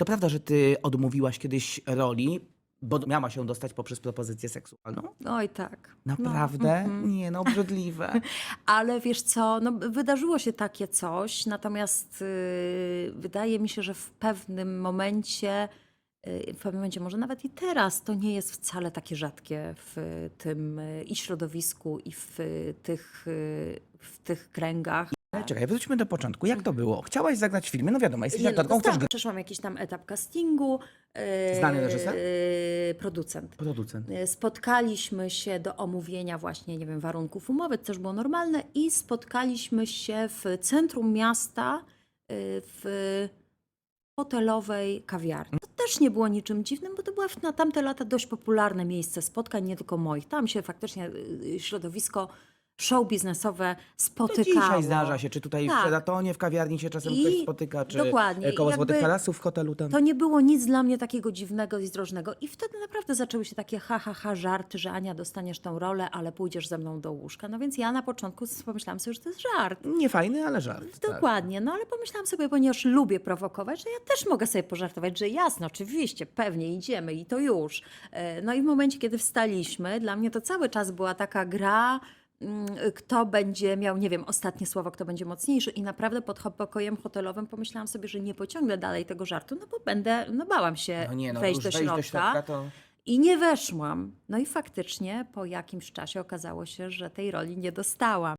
To prawda, że ty odmówiłaś kiedyś roli, bo miała się dostać poprzez propozycję seksualną? Oj tak. No, Naprawdę? mhm. Nie, no obrzydliwe. Ale wiesz co, no, wydarzyło się takie coś, natomiast y, wydaje mi się, że w pewnym momencie, y, w pewnym momencie, może nawet i teraz, to nie jest wcale takie rzadkie w tym y, i środowisku, i w y, tych, y, w tych kręgach. Ale czekaj, wróćmy do początku. Jak to było? Chciałaś zagrać w filmie? No wiadomo, jesteś Nie, no, aktorką, chcesz dostałam- grać. Przeszłam jakiś tam etap castingu. y, Znany reżyser? y, Producent. Producent. Y, Spotkaliśmy się do omówienia właśnie, nie wiem, warunków umowy, to też było normalne i spotkaliśmy się w centrum miasta w hotelowej kawiarni. To też nie było niczym dziwnym, bo to było na tamte lata dość popularne miejsce spotkań, nie tylko moich. Tam się faktycznie środowisko show biznesowe To spotykało. dzisiaj zdarza się, czy tutaj w Tak. Sheratonie, w kawiarni się czasem I- ktoś spotyka, czy dokładnie. e, koło I Złotych jakby Tarasów w hotelu tam. To nie było nic dla mnie takiego dziwnego i zdrożnego. I wtedy naprawdę zaczęły się takie ha, ha, ha, żarty, że Ania, dostaniesz tą rolę, ale pójdziesz ze mną do łóżka. No więc ja na początku pomyślałam sobie, że to jest żart. Nie fajny, ale żart. tak. Dokładnie, no ale pomyślałam sobie, ponieważ lubię prowokować, że ja też mogę sobie pożartować, że jasno, oczywiście, pewnie idziemy i to już. E, No i w momencie, kiedy wstaliśmy, dla mnie to cały czas była taka gra, kto będzie miał, nie wiem, ostatnie słowo, kto będzie mocniejszy i naprawdę pod pokojem hotelowym pomyślałam sobie, że nie pociągnę dalej tego żartu, no bo będę, no bałam się No nie, no wejść do środka. do środka to... I nie weszłam. No i faktycznie po jakimś czasie okazało się, że tej roli nie dostałam.